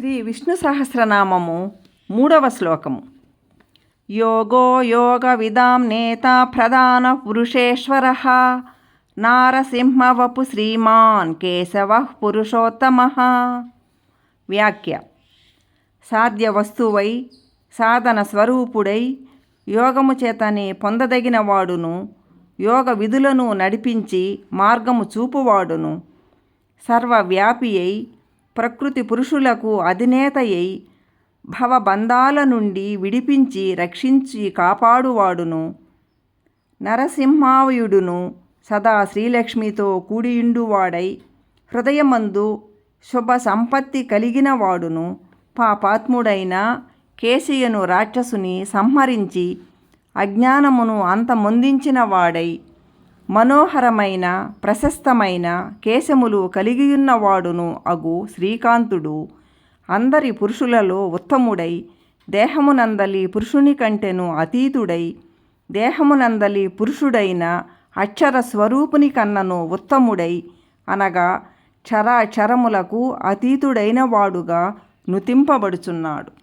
శ్రీ విష్ణు సహస్రనామము మూడవ శ్లోకము. యోగో యోగ విదాం నేత ప్రధాన పురుషేశ్వర. నారసింహవపు శ్రీమాన్ కేశవ పురుషోత్తమ. వ్యాఖ్య. సాధ్య వస్తువై సాధన స్వరూపుడై యోగము చేతనే పొందదగిన వాడును యోగ విధులను నడిపించి మార్గము చూపువాడును. సర్వవ్యాపి అయి ప్రకృతి పురుషులకు అధినేతయై భవబంధాల నుండి విడిపించి రక్షించి కాపాడువాడును. నరసింహావయుడును సదా శ్రీలక్ష్మితో కూడియుండువాడై హృదయమందు శుభ సంపత్తి కలిగినవాడును. పాపాత్ముడైన కేశయ్యను రాక్షసుని సంహరించి అజ్ఞానమును అంతమొందించిన వాడై మనోహరమైన ప్రశస్తమైన కేశములు కలిగియున్నవాడును అగు శ్రీకాంతుడు. అందరి పురుషులలో ఉత్తముడై దేహమునందలి పురుషుని కంటెను అతీతుడై దేహమునందలి పురుషుడైన అక్షర స్వరూపుని కన్నను ఉత్తముడై అనగా చరాచరములకు అతీతుడైన వాడుగా నుతింపబడుచున్నాడు.